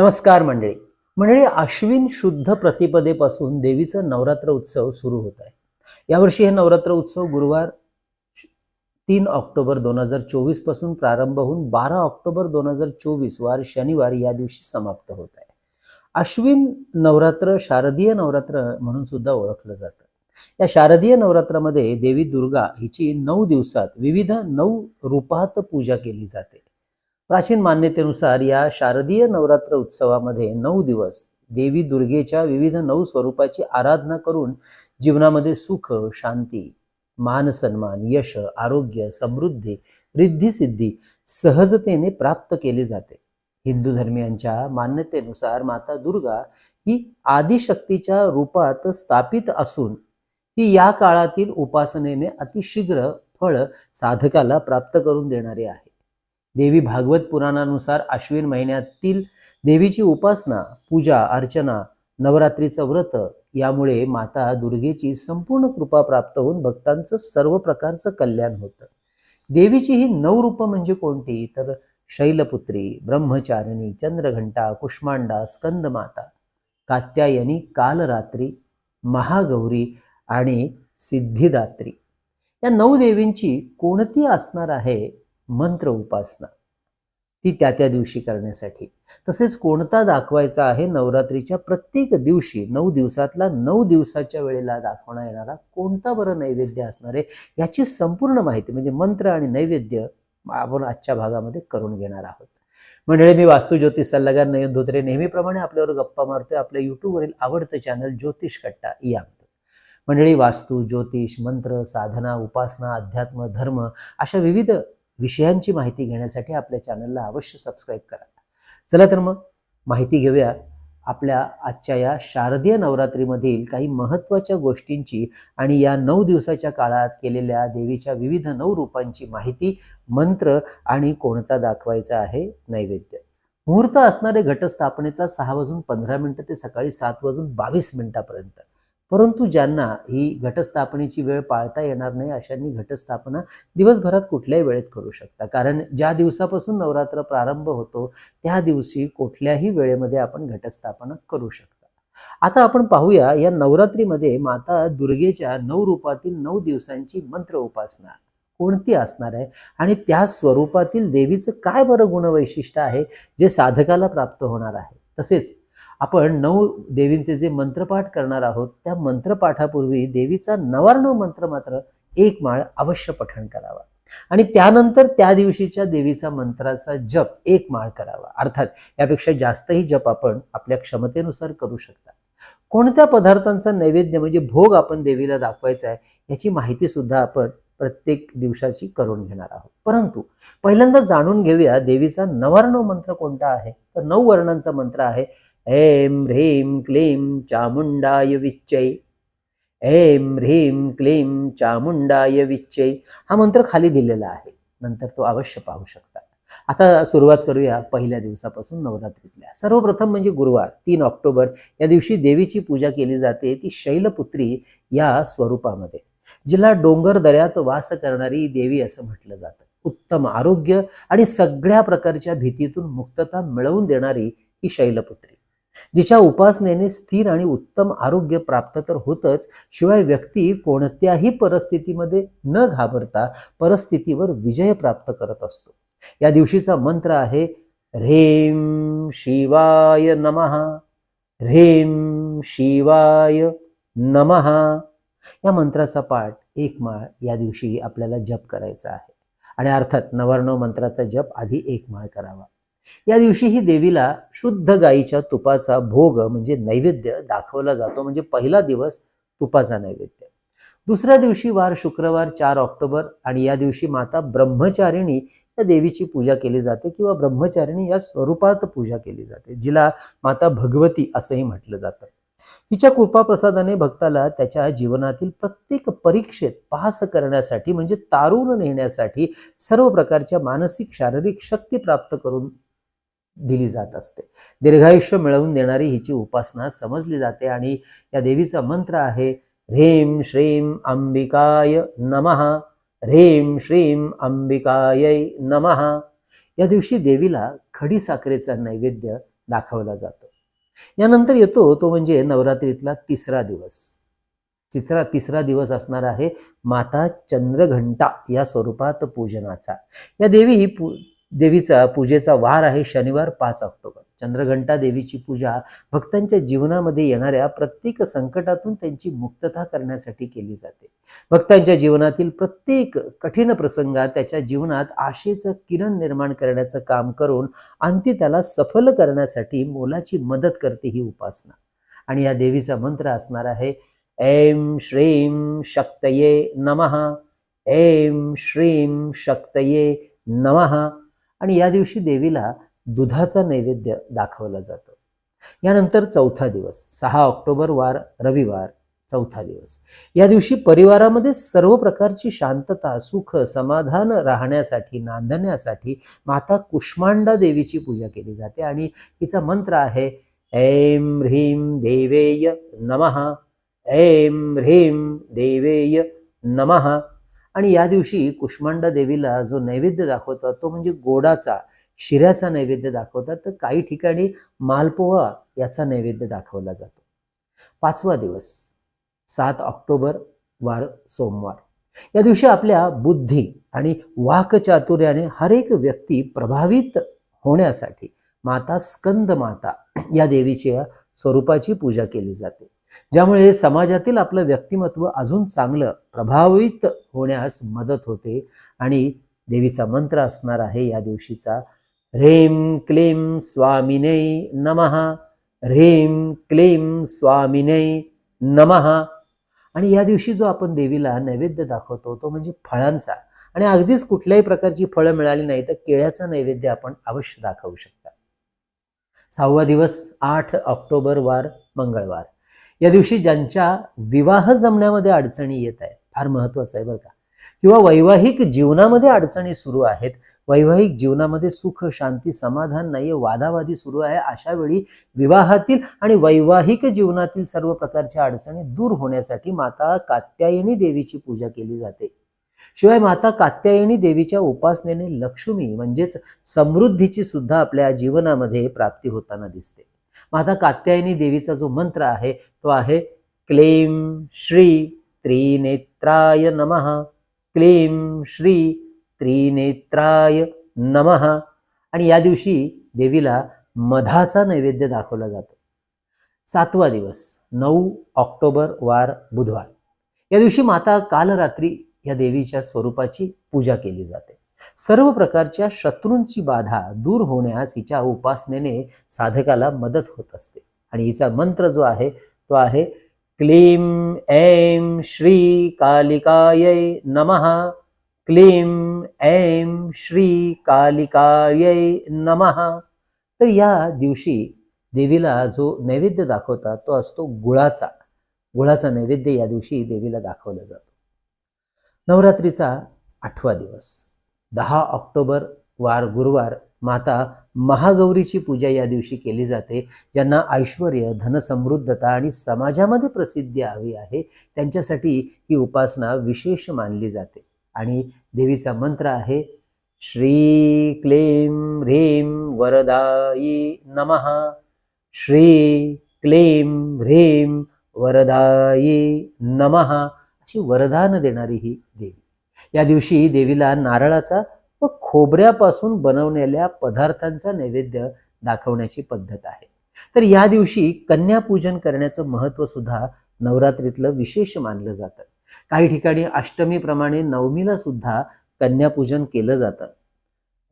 नमस्कार मंडळी. मंडळी अश्विन शुद्ध प्रतिपदेपासून देवीचा नवरात्र उत्सव सुरू होत आहे. यावर्षी हे नवरात्र उत्सव गुरुवार तीन ऑक्टोबर दोन हजार चोवीसपासून प्रारंभ होऊन बारा ऑक्टोबर दोन हजार चोवीस वार शनिवार या दिवशी समाप्त होत आहे. अश्विन नवरात्र शारदीय नवरात्र म्हणून सुद्धा ओळखलं जातं. या शारदीय नवरात्रामध्ये देवी दुर्गा हिची नऊ दिवसात विविध नऊ रूपात पूजा केली जाते. प्राचीन मान्यतेनुसार या शारदीय नवरात्र उत्सवामध्ये नऊ दिवस देवी दुर्गेच्या विविध नऊ स्वरूपाची आराधना करून जीवनामध्ये सुख शांती मान सन्मान यश आरोग्य समृद्धी रिद्धी सिद्धी सहजतेने प्राप्त केली जाते. हिंदू धर्मियांच्या मान्यतेनुसार माता दुर्गा ही आदिशक्तीच्या रूपात स्थापित असून ही या काळातील उपासनेने अतिशीघ्र फळ साधकाला प्राप्त करून देणारी आहे. देवी भागवत पुराणानुसार आश्विन महिन्यातील देवीची उपासना पूजा अर्चना नवरात्रीचं व्रत यामुळे माता दुर्गेची संपूर्ण कृपा प्राप्त होऊन भक्तांचं सर्व प्रकारचं कल्याण होतं. देवीची ही नऊ रूपं म्हणजे कोणती? तर शैलपुत्री ब्रह्मचारिणी चंद्रघंटा कुष्मांडा स्कंदमाता कात्यायनी कालरात्री महागौरी आणि सिद्धिदात्री. या नऊ देवींची कोणती असणार आहे? मंत्र उपासना. ती त्या त्या दिवशी करण्यासाठी. तसेच कोणता दाखवायचा आहे नवरात्रीच्या प्रत्येक दिवशी नऊ दिवसातला नऊ दिवसाच्या वेळेला दाखवण्यात येणारा कोणता बरं नैवेद्य असणार आहे याची संपूर्ण माहिती म्हणजे मंत्र आणि नैवेद्य आपण आजच्या भागामध्ये करून घेणार आहोत. मंडळी मी वास्तू ज्योतिष सल्लागार नयन धोत्रे. नेहमीप्रमाणे आपल्यावर गप्पा मारतोय. आपल्या युट्यूबवरील आवडतं चॅनल ज्योतिष कट्टा या मंडळी वास्तू ज्योतिष मंत्र साधना उपासना अध्यात्म धर्म अशा विविध विषयांची माहिती घेण्यासाठी आपल्या चॅनलला अवश्य सबस्क्राईब करा. चला तर मग माहिती घेऊया. आपल्या आजच्या या शारदीय नवरात्रीमधील काही महत्त्वाच्या गोष्टींची आणि या नऊ दिवसाच्या काळात केलेल्या देवीच्या विविध नऊ रूपांची माहिती मंत्र आणि कोणता दाखवायचा आहे नैवेद्य. मुहूर्त असणारे घटस्थापनेचा सहा वाजून पंधरा मिनिटं ते सकाळी सात वाजून बावीस मिनिटापर्यंत. परंतु ज्यांना ही घटस्थापनेची वेळ पाळता येणार नाही अशांनी घटस्थापना दिवसभरात कुठल्याही वेळेत करू शकता. कारण ज्या दिवसापासून नवरात्र प्रारंभ होतो त्या दिवशी कुठल्याही वेळेमध्ये आपण घटस्थापना करू शकता. आता आपण पाहूया या नवरात्रीमध्ये माता दुर्गेच्या नऊ रूपातील नऊ दिवसांची मंत्र उपासना कोणती असणार आहे? आणि त्या स्वरूपातील देवीचं काय बरं गुणवैशिष्ट्य आहे जे साधकाला प्राप्त होणार आहे? तसेच आपण नऊ देवींचे जे मंत्रपाठ करणार आहोत त्या मंत्रपाठापूर्वी देवीचा नवार्णव मंत्र मात्र एक माळ अवश्य पठण करावा. आणि त्यानंतर त्या दिवशीच्या देवीचा मंत्राचा जप एक माळ करावा. अर्थात यापेक्षा जास्तही जप आपण आपल्या क्षमतेनुसार करू शकता. कोणत्या पदार्थांचा नैवेद्य म्हणजे भोग आपण देवीला दाखवायचा आहे याची माहिती सुद्धा आपण प्रत्येक दिवसाची करून घेणार आहोत. परंतु पहिल्यांदा जाणून घेऊया देवीचा नवार्णव मंत्र कोणता आहे? तर नऊ वर्णांचा मंत्र आहे. ऐं ह्रीं क्लीं चामुंडाय विच्चै। ऐं ह्रीं क्लीं चामुंडाय विच्चै। हा मंत्र खाली दिलेला आहे नंतर तो अवश्य पाहू शकता। आता सुरुवात करूया पहिल्या दिवसापासून नवरात्रीतल्या. सर्वप्रथम म्हणजे गुरुवार तीन ऑक्टोबर या दिवशी देवीची पूजा केली जाते ती शैलपुत्री या स्वरूपामध्ये. जिला डोंगर दऱ्यात वास करणारी देवी असं म्हटलं जातं. उत्तम आरोग्य आणि सगळ्या प्रकारच्या भीतीतून मुक्तता मिळवून देणारी ही शैलपुत्री. जिच्या उपासनेने स्थिर आणि उत्तम आरोग्य प्राप्त तर होतच शिवाय व्यक्ती कोणत्याही परिस्थितीमध्ये न घाबरता परिस्थितीवर विजय प्राप्त करत असतो. या दिवशीचा मंत्र आहे रेम शिवाय नमहा रेम शिवाय नमः. या मंत्राचा पाठ एक माळ या दिवशी आपल्याला जप करायचा आहे. आणि अर्थात नवर्णव मंत्राचा जप आधी एक माळ करावा. या दिवशी ही देवीला शुद्ध गाईच्या तुपाचा भोग म्हणजे नैवेद्य दाखवला जातो. म्हणजे पहिला दिवस तुपाचा नैवेद्य. दुसऱ्या दिवशी वार शुक्रवार चार ऑक्टोबर आणि या दिवशी माता ब्रह्मचारिणी या देवीची पूजा केली जाते किंवा ब्रह्मचारिणी या स्वरूपात पूजा केली जाते जिला माता भगवती असंही म्हटलं जातं. हिच्या कृपाप्रसादाने भक्ताला त्याच्या जीवनातील प्रत्येक परीक्षेत पास करण्यासाठी म्हणजे तारून नेण्यासाठी सर्व प्रकारच्या मानसिक शारीरिक शक्ती प्राप्त करून दिली जात असते. दीर्घायुष्य मिळवून देणारी हिची उपासना समजली जाते आणि या देवीचा मंत्र आहे ह्रीं श्रीं अंबिकाय नमः ह्रीं श्रीं अंबिकायै नमः. या दिवशी देवीला खडी साखरेचा नैवेद्य दाखवला जातो. यानंतर येतो तो म्हणजे नवरात्रीतला तिसरा दिवस. तिसरा तिसरा दिवस असणार आहे माता चंद्रघंटा या स्वरूपात पूजनाचा. या देवी पू देवीचा पूजेचा वार आहे शनिवार पाच ऑक्टोबर. चंद्रघंटा देवीची पूजा भक्तांच्या जीवनामध्ये येणाऱ्या प्रत्येक संकटातून त्यांची मुक्तता करण्यासाठी केली जाते. भक्तांच्या जीवनातील प्रत्येक कठीण प्रसंगात त्याच्या जीवनात आशेचं किरण निर्माण करण्याचं काम करून अंती त्याला सफल करण्यासाठी मोलाची मदत करते ही उपासना. आणि या देवीचा मंत्र असणार आहे ऐं श्रीं शक्तये नमः ऐं श्रीं शक्तये नमः. आणि या दिवशी देवीला दुधाचा नैवेद्य दाखवला जातो. यानंतर चौथा दिवस सहा ऑक्टोबर वार रविवार चौथा दिवस. या दिवशी परिवारामध्ये सर्व प्रकारची शांतता सुख समाधान राहण्यासाठी नांदण्यासाठी माता कुष्मांडा देवीची पूजा केली जाते आणि तिचा मंत्र आहे ऐं ह्रीम देवेय नमः ऐम ह्रीम देवेय नमः. आणि या दिवशी कुष्मांडा देवीला जो नैवेद्य दाखवतात तो म्हणजे गोडाचा शिऱ्याचा नैवेद्य दाखवतात तर काही ठिकाणी मालपोहा याचा नैवेद्य दाखवला जातो. पाचवा दिवस सात ऑक्टोबर वार सोमवार. या दिवशी आपल्या बुद्धी आणि वाकचातुर्याने हर एक व्यक्ती प्रभावित होण्यासाठी माता स्कंद माता या देवीच्या स्वरूपाची पूजा केली जाते. ज्यामुळे समाजातील आपलं व्यक्तिमत्व अजून चांगलं प्रभावित होण्यास मदत होते आणि देवीचा मंत्र असणार आहे या दिवशीचा ह्रेम क्लीम स्वामिने नमहा ह्रेम क्लीम स्वामिने नमः. आणि या दिवशी जो आपण देवीला नैवेद्य दाखवतो तो म्हणजे फळांचा. आणि अगदीच कुठल्याही प्रकारची फळं मिळाली नाही तर केळ्याचा नैवेद्य आपण अवश्य दाखवू शकता. सहावा दिवस आठ ऑक्टोबर वार मंगळवार. या दिवशी ज्यांच्या विवाह जमण्यामध्ये अडचणी येत आहेत फार महत्वाचं आहे बरं का. किंवा वैवाहिक जीवनामध्ये अडचणी सुरू आहेत वैवाहिक जीवनामध्ये सुख शांती समाधान नाहीये वादावादी सुरू आहे अशा वेळी विवाहातील आणि वैवाहिक जीवनातील सर्व प्रकारच्या अडचणी दूर होण्यासाठी माता कात्यायनी देवीची पूजा केली जाते. शिवाय माता कात्यायनी देवीच्या उपासनेने लक्ष्मी म्हणजेच समृद्धीची सुद्धा आपल्या जीवनामध्ये प्राप्ती होताना दिसते. माता कात्यायनी देवीचा जो मंत्र आहे तो आहे क्लीम श्री त्रिनेत्राय नमः. क्लीम श्री त्रिनेत्राय नमः. आणि या दिवशी देवीला मधाचा नैवेद्य दाखवला जातो. सातवा दिवस नऊ ऑक्टोबर वार बुधवार. या दिवशी माता काल रात्री या देवीच्या स्वरूपाची पूजा केली जाते. सर्व प्रकारच्या शत्रूंची बाधा दूर होण्यास हिच्या उपासनेने साधकाला मदत होत असते. आणि हिचा मंत्र जो आहे तो आहे क्लीं ऐं श्री कालिकायै नमः. क्लीं ऐं श्री कालिकायै नमः. तर या दिवशी देवीला जो नैवेद्य दाखवतात तो असतो गुळाचा. गुळाचा नैवेद्य या दिवशी देवीला दाखवला जातो. नवरात्रीचा आठवा दिवस. दहा ऑक्टोबर वार गुरुवार माता महागौरीची पूजा या दिवशी केली जाते ज्यांना ऐश्वर धनसमृद्धता आणि समाजामध्ये प्रसिद्धी हवी आहे त्यांच्यासाठी ही उपासना विशेष मानली जाते. आणि देवीचा मंत्र आहे श्री क्लीं ह्रीं वरदायी नमः. श्री क्लीं ह्रीं वरदायी नमः. अशी वरदान देणारी ही देवी. या दिवशी देवीला नारळाचा व खोबऱ्यापासून बनवलेल्या पदार्थांचा नैवेद्य दाखवण्याची पद्धत आहे. तर या दिवशी कन्यापूजन करण्याचं महत्त्व सुद्धा नवरात्रीतलं विशेष मानलं जातं. काही ठिकाणी अष्टमीप्रमाणे नवमीला सुद्धा कन्यापूजन केलं जातं.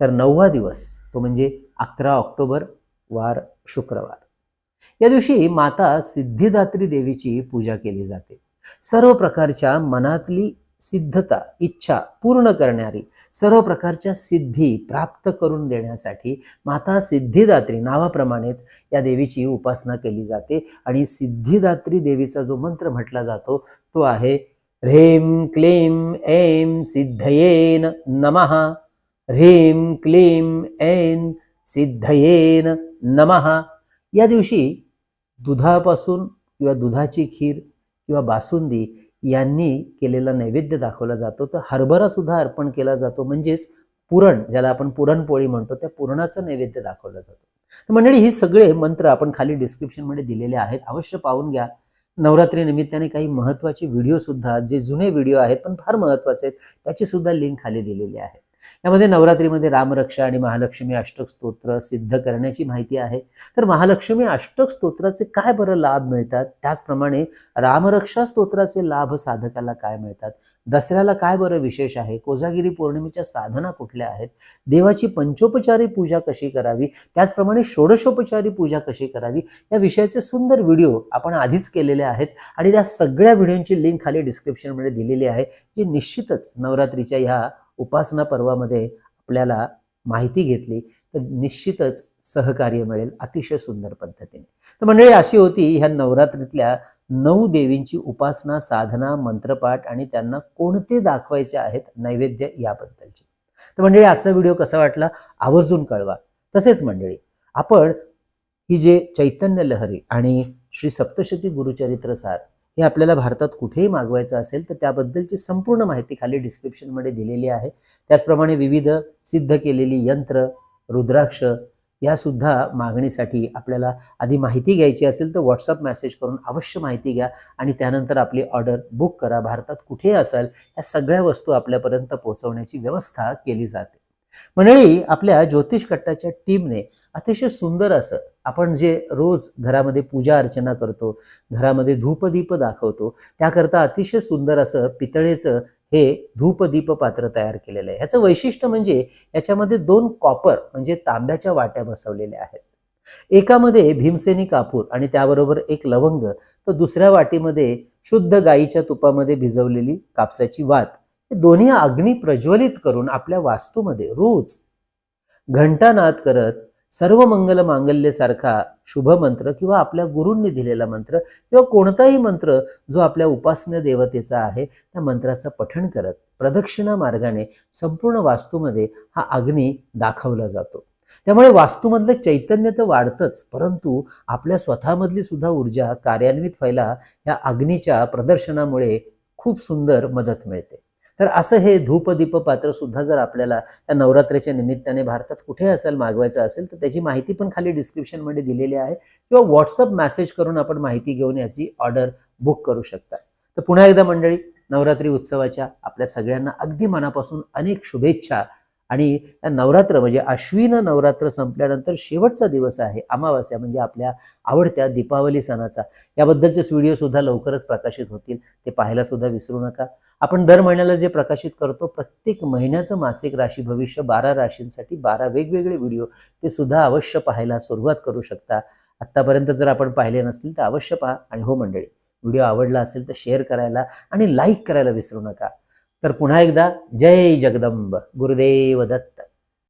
तर नववा दिवस तो म्हणजे अकरा ऑक्टोबर वार शुक्रवार. या दिवशी माता सिद्धिदात्री देवीची पूजा केली जाते. सर्व प्रकारच्या मनातली सिद्धता इच्छा पूर्ण करणारी सर्व प्रकारच्या सिद्धी प्राप्त करून देण्यासाठी माता सिद्धिदात्री नावाप्रमाणेच या देवीची उपासना केली जाते. आणि सिद्धिदात्री देवीचा जो मंत्र म्हटला जातो तो आहे ह्रीं क्लीं ऐं सिद्धयेन नमः ह्रीं क्लीं ऐं सिद्धयेन नमः. या दिवशी दुधापासून किंवा दुधाची खीर किंवा बासुंदी यांनी केलेला नैवेद्य दाखवला जातो. तर हरभरा सुद्धा अर्पण केला जातो. म्हणजेच पुरण ज्याला आपण पुरणपोळी म्हणतो त्या पुरणाचा नैवेद्य दाखवला जातो. तर मंडळी हे सगळे मंत्र आपण खाली डिस्क्रिप्शनमध्ये दिलेले आहेत. अवश्य पाहून घ्या. नवरात्री निमित्ताने काही महत्त्वाचे व्हिडिओ सुद्धा जे जुने व्हिडिओ आहेत पण फार महत्त्वाचे आहेत त्याची सुद्धा लिंक खाली दिलेली आहे. यामध्ये नवरात्रीमध्ये रामरक्षा आणि महालक्ष्मी अष्टक स्तोत्र सिद्ध करण्याची माहिती आहे. तर महालक्ष्मी अष्टक स्तोत्राचे काय बरं लाभ मिळतात? त्याचप्रमाणे रामरक्षा स्तोत्राचे लाभ साधकाला काय मिळतात? दसऱ्याला काय बरं विशेष आहे? कोजागिरी पौर्णिमेच्या साधना कुठल्या आहेत? देवाची पंचोपचारी पूजा कशी करावी? त्याचप्रमाणे षोडशोपचारी पूजा कशी करावी? या विषयाचे सुंदर व्हिडिओ आपण आधीच केलेले आहेत आणि त्या सगळ्या व्हिडिओची लिंक खाली डिस्क्रिप्शनमध्ये दिलेली आहे जी निश्चितच नवरात्रीच्या ह्या उपासना पर्वामध्ये आपल्याला माहिती घेतली तर निश्चितच सहकार्य मिळेल अतिशय सुंदर पद्धतीने. तर मंडळी अशी होती ह्या नवरात्रीतल्या नऊ देवींची उपासना साधना मंत्रपाठ आणि त्यांना कोणते दाखवायचे आहेत नैवेद्य याबद्दलचे. तर मंडळी आजचा व्हिडिओ कसा वाटला आवर्जून कळवा. तसेच मंडळी आपण ही जे चैतन्य लहरी आणि श्री सप्तशती गुरुचरित्रसार हे आपल्याला भारतात कुठेही मागवायचं असेल तर त्याबद्दलची संपूर्ण माहिती खाली डिस्क्रिप्शनमध्ये दिलेली आहे. त्याचप्रमाणे विविध सिद्ध केलेली यंत्र रुद्राक्ष यासुद्धा मागणीसाठी आपल्याला आधी माहिती घ्यायची असेल तर व्हॉट्सअप मेसेज करून अवश्य माहिती घ्या आणि त्यानंतर आपली ऑर्डर बुक करा. भारतात कुठेही असाल या सगळ्या वस्तू आपल्यापर्यंत पोहोचवण्याची व्यवस्था केली जाते. मंडळी आपल्या ज्योतिष कट्टाच्या टीमने अतिशय सुंदर असं आपण जे रोज घरामध्ये पूजा अर्चना करतो घरामध्ये धूपदीप दाखवतो त्याकरता अतिशय सुंदर असं पितळेचं हे धूपदीप पात्र तयार केलेलं आहे. ह्याचं वैशिष्ट्य म्हणजे याच्यामध्ये दोन कॉपर म्हणजे तांब्याच्या वाट्या बसवलेल्या आहेत. एकामध्ये भीमसेनी कापूर आणि त्याबरोबर एक लवंग तर दुसऱ्या वाटीमध्ये शुद्ध गाईच्या तुपामध्ये भिजवलेली कापसाची वात. दोन्ही अग्नी प्रज्वलित करून आपल्या वास्तूमध्ये रोज घंटानाद करत सर्व मंगल मांगल्य सारखा शुभ मंत्र किंवा आपल्या गुरूंनी दिलेला मंत्र किंवा कोणताही मंत्र जो आपल्या उपासना देवतेचा आहे त्या मंत्राचं पठण करत प्रदक्षिणा मार्गाने संपूर्ण वास्तूमध्ये हा अग्नी दाखवला जातो. त्यामुळे वास्तूमधलं चैतन्य तर वाढतंच परंतु आपल्या स्वतःमधली सुद्धा ऊर्जा कार्यान्वित व्हायला या अग्नीच्या प्रदर्शनामुळे खूप सुंदर मदत मिळते. तर असं हे धूपदीप पात्र सुद्धा जर आपल्याला या नवरात्रीच्या निमित्ताने भारतात कुठे असेल मागवायचं असेल तर त्याची माहिती पण खाली डिस्क्रिप्शनमध्ये दिलेली आहे. किंवा व्हॉट्सअप मेसेज करून आपण माहिती घेऊन याची ऑर्डर बुक करू शकता. तर पुन्हा एकदा मंडळी नवरात्री उत्सवाच्या आपल्या सगळ्यांना अगदी मनापासून अनेक शुभेच्छा. आणि नवरात्र म्हणजे अश्विन नवरात्र संपल्यानंतर शेवटचा दिवस आहे अमावास्या म्हणजे आपल्या आवडत्या दीपावली सणाचा. याबद्दलचेच व्हिडिओ सुद्धा लवकरच प्रकाशित होतील ते पाहायला सुद्धा विसरू नका. आपण दर महिन्याला जे प्रकाशित करतो प्रत्येक महिन्याचं मासिक राशी भविष्य बारा राशींसाठी बारा वेगवेगळे व्हिडिओ ते सुद्धा अवश्य पाहायला सुरुवात करू शकता. आत्तापर्यंत जर आपण पाहिले नसतील तर अवश्य पहा. आणि हो मंडळी व्हिडिओ आवडला असेल तर शेअर करायला आणि लाईक करायला विसरू नका. तर पुन्हा एकदा जय जगदंब. गुरुदेव दत्त.